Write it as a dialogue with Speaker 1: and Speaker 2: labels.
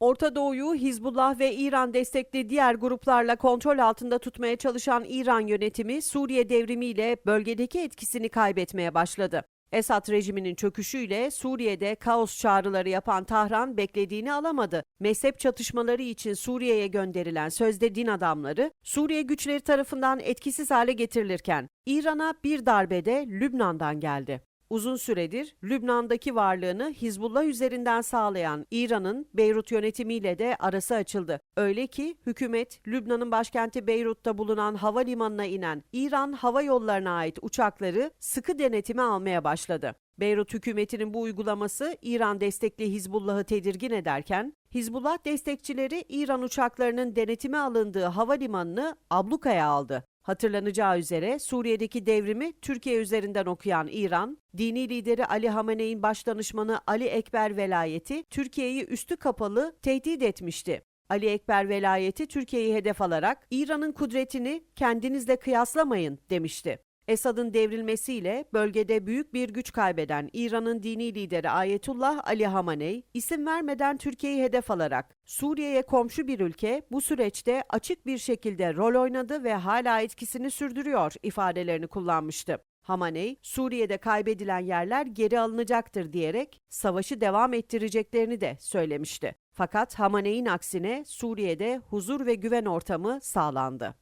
Speaker 1: Orta Doğu'yu Hizbullah ve İran destekli diğer gruplarla kontrol altında tutmaya çalışan İran yönetimi Suriye devrimiyle bölgedeki etkisini kaybetmeye başladı. Esad rejiminin çöküşüyle Suriye'de kaos çağrıları yapan Tahran beklediğini alamadı. Mezhep çatışmaları için Suriye'ye gönderilen sözde din adamları Suriye güçleri tarafından etkisiz hale getirilirken İran'a bir darbede Lübnan'dan geldi. Uzun süredir Lübnan'daki varlığını Hizbullah üzerinden sağlayan İran'ın Beyrut yönetimiyle de arası açıldı. Öyle ki hükümet Lübnan'ın başkenti Beyrut'ta bulunan havalimanına inen İran hava yollarına ait uçakları sıkı denetime almaya başladı. Beyrut hükümetinin bu uygulaması İran destekli Hizbullah'ı tedirgin ederken Hizbullah destekçileri İran uçaklarının denetime alındığı havalimanını ablukaya aldı. Hatırlanacağı üzere Suriye'deki devrimi Türkiye üzerinden okuyan İran, dini lideri Ali Hamene'in başdanışmanı Ali Ekber velayeti Türkiye'yi üstü kapalı tehdit etmişti. Ali Ekber velayeti Türkiye'yi hedef alarak İran'ın kudretini kendinizle kıyaslamayın demişti. Esad'ın devrilmesiyle bölgede büyük bir güç kaybeden İran'ın dini lideri Ayetullah Ali Hamaney, isim vermeden Türkiye'yi hedef alarak Suriye'ye komşu bir ülke bu süreçte açık bir şekilde rol oynadı ve hala etkisini sürdürüyor ifadelerini kullanmıştı. Hamaney, Suriye'de kaybedilen yerler geri alınacaktır diyerek savaşı devam ettireceklerini de söylemişti. Fakat Hamaney'in aksine Suriye'de huzur ve güven ortamı sağlandı.